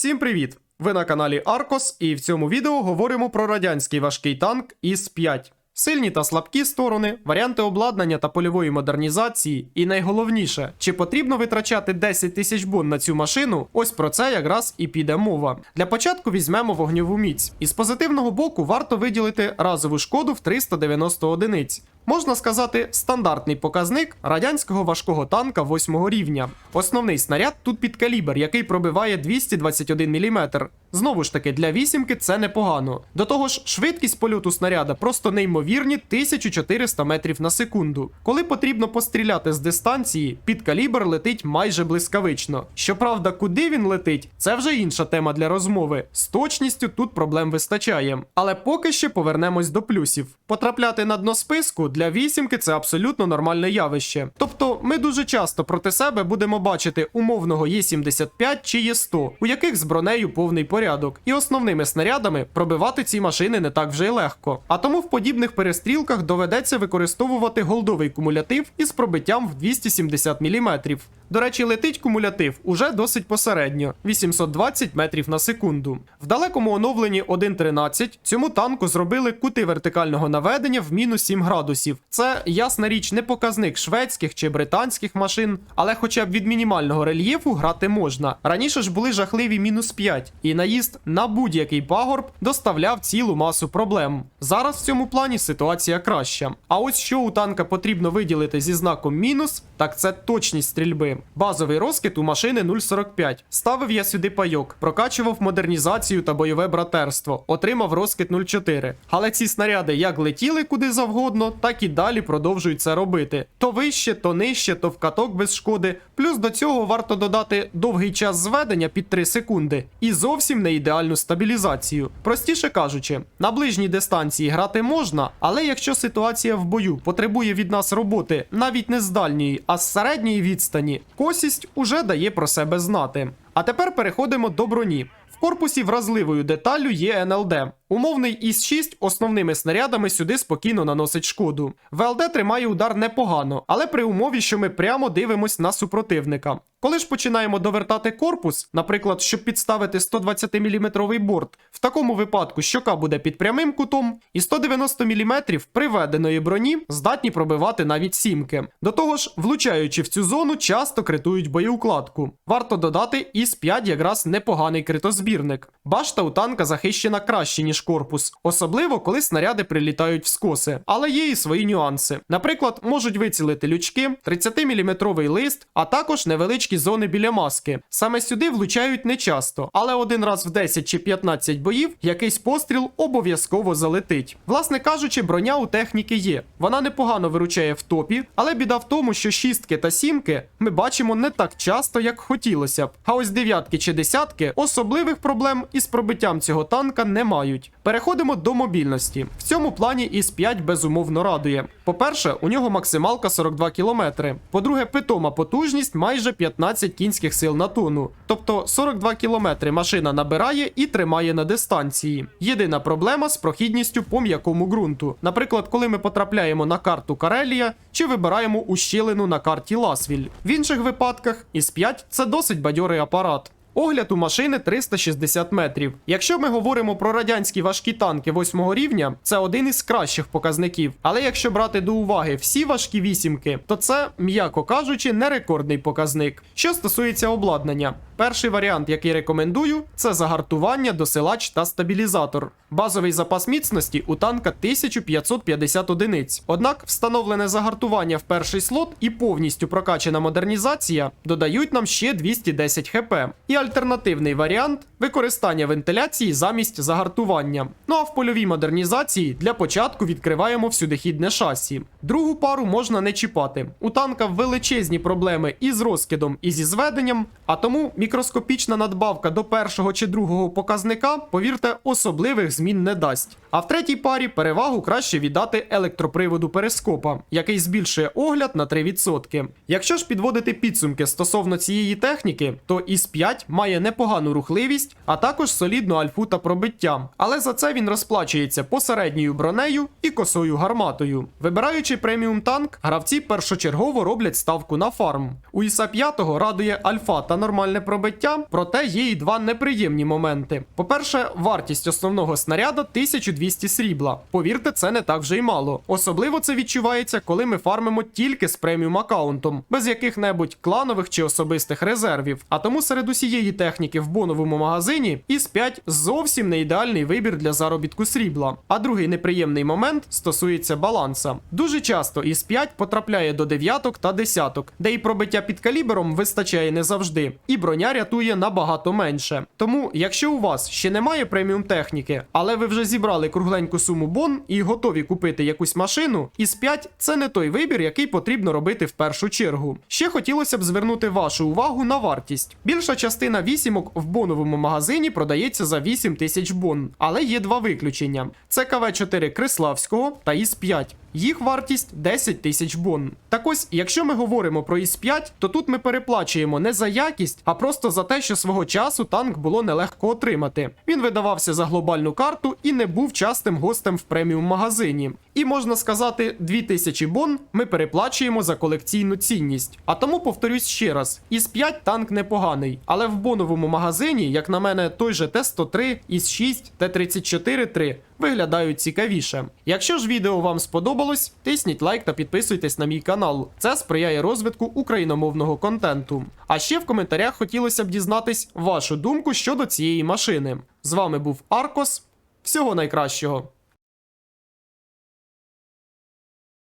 Всім привіт! Ви на каналі Аркос, і в цьому відео говоримо про радянський важкий танк ІС-5. Сильні та слабкі сторони, варіанти обладнання та польової модернізації, і найголовніше, чи потрібно витрачати 10 тисяч бон на цю машину? Ось про це якраз і піде мова. Для початку візьмемо вогньову міць. Із позитивного боку варто виділити разову шкоду в 390 одиниць. Можна сказати, стандартний показник радянського важкого танка 8 рівня. Основний снаряд тут під калібр, який пробиває 221 мм. Знову ж таки, для вісімки це непогано. До того ж, швидкість польоту снаряда просто неймовірні 1400 метрів на секунду. Коли потрібно постріляти з дистанції, під калібр летить майже блискавично. Щоправда, куди він летить, це вже інша тема для розмови. З точністю тут проблем вистачає. Але поки що повернемось до плюсів. Потрапляти на дно списку для вісімки це абсолютно нормальне явище. Тобто, ми дуже часто проти себе будемо бачити умовного Є75 чи Є100, у яких з бронею повний порядок, і основними снарядами пробивати ці машини не так вже й легко. А тому в подібних перестрілках доведеться використовувати голдовий кумулятив із пробиттям в 270 мм. До речі, летить кумулятив уже досить посередньо 820 метрів на секунду. В далекому оновленні 1.13 цьому танку зробили кути вертикального наведення в мінус 7 градусів. Це ясна річ не показник шведських чи британських машин, але хоча б від мінімального рельєфу грати можна. Раніше ж були жахливі мінус 5, і наїзд на будь-який пагорб доставляв цілу масу проблем. Зараз в цьому плані ситуація краща. А ось що у танка потрібно виділити зі знаком мінус, так це точність стрільби. Базовий розкид у машини 0,45. Ставив я сюди пайок, прокачував модернізацію та бойове братерство, отримав розкид 0,4. Але ці снаряди як летіли куди завгодно, так і далі продовжують це робити. То вище, то нижче, то в каток без шкоди. Плюс до цього варто додати довгий час зведення під 3 секунди і зовсім не ідеальну стабілізацію. Простіше кажучи, на ближній дистанції грати можна, але якщо ситуація в бою потребує від нас роботи навіть не з дальньої, а з середньої відстані, косість уже дає про себе знати. А тепер переходимо до броні. В корпусі вразливою деталлю є НЛД. Умовний ІС-6 основними снарядами сюди спокійно наносить шкоду. ВЛД тримає удар непогано, але при умові, що ми прямо дивимось на супротивника. Коли ж починаємо довертати корпус, наприклад, щоб підставити 120-мм борт, в такому випадку щока буде під прямим кутом, і 190 мм приведеної броні здатні пробивати навіть сімки. До того ж, влучаючи в цю зону, часто критують боєукладку. Варто додати, ІС-5 якраз непоганий критозбірник. Башта у танка захищена краще, ніж корпус, особливо коли снаряди прилітають в скоси. Але є і свої нюанси. Наприклад, можуть вицілити лючки, 30-мм лист, а також невеличкі зони біля маски. Саме сюди влучають не часто, але один раз в 10 чи 15 боїв якийсь постріл обов'язково залетить. Власне кажучи, броня у техніки є. Вона непогано виручає в топі, але біда в тому, що шістки та сімки ми бачимо не так часто, як хотілося б. А ось дев'ятки чи десятки особливих проблем із пробиттям цього танка не мають. Переходимо до мобільності. В цьому плані ІС 5 безумовно радує. По-перше, у нього максималка 42 км. По-друге, питома потужність майже 15 кінських сил на тонну. Тобто 42 км машина набирає і тримає на дистанції. Єдина проблема з прохідністю по м'якому ґрунту. Наприклад, коли ми потрапляємо на карту Карелія чи вибираємо ущелину на карті Ласвіль. В інших випадках ІС 5 це досить бадьорий апарат. Огляд у машини 360 метрів. Якщо ми говоримо про радянські важкі танки 8 рівня, це один із кращих показників. Але якщо брати до уваги всі важкі вісімки, то це, м'яко кажучи, не рекордний показник. Що стосується обладнання, перший варіант, який рекомендую, це загартування, досилач та стабілізатор. Базовий запас міцності у танка 1550 одиниць. Однак встановлене загартування в перший слот і повністю прокачана модернізація додають нам ще 210 хп. І альтернативний варіант використання вентиляції замість загартування. Ну а в польовій модернізації для початку відкриваємо всюдихідне шасі. Другу пару можна не чіпати. У танка величезні проблеми із розкидом, і зі зведенням, а тому мікроскопічна надбавка до першого чи другого показника, повірте, особливих змін не дасть. А в третій парі перевагу краще віддати електроприводу перископа, який збільшує огляд на 3%. Якщо ж підводити підсумки стосовно цієї техніки, то ІС-5 має непогану рухливість, а також солідну альфу та пробиття. Але за це він розплачується посередньою бронею і косою гарматою. Вибираючи Купляючи преміум танк, гравці першочергово роблять ставку на фарм. У ІСа 5 радує альфа та нормальне пробиття, проте є і два неприємні моменти. По-перше, вартість основного снаряда 1200 срібла. Повірте, це не так вже й мало. Особливо це відчувається, коли ми фармимо тільки з преміум аккаунтом, без яких-небудь кланових чи особистих резервів. А тому серед усієї техніки в боновому магазині ІС 5 зовсім не ідеальний вибір для заробітку срібла. А другий неприємний момент стосується баланса. Дуже часто ІС 5 потрапляє до дев'яток та десяток, де і пробиття під калібром вистачає не завжди, і броня рятує набагато менше. Тому, якщо у вас ще немає преміум техніки, але ви вже зібрали кругленьку суму бон і готові купити якусь машину, ІС 5 це не той вибір, який потрібно робити в першу чергу. Ще хотілося б звернути вашу увагу на вартість. Більша частина вісімок в боновому магазині продається за 8 тисяч бон, але є два виключення: це КВ-4 Криславського та ІС-5. Їх вартість 10 тисяч бон. Так ось, якщо ми говоримо про ІС-5, то тут ми переплачуємо не за якість, а просто за те, що свого часу танк було нелегко отримати. Він видавався за глобальну карту і не був частим гостем в преміум магазині. І можна сказати, 2000 бон ми переплачуємо за колекційну цінність. А тому повторюсь ще раз: ІС-5 танк непоганий, але в боновому магазині, як на мене, той же Т-103, ІС-6, Т-34-3 виглядають цікавіше. Якщо ж відео вам сподобалось, тисніть лайк та підписуйтесь на мій канал. Це сприяє розвитку україномовного контенту. А ще в коментарях хотілося б дізнатись вашу думку щодо цієї машини. З вами був Аркос. Всього найкращого!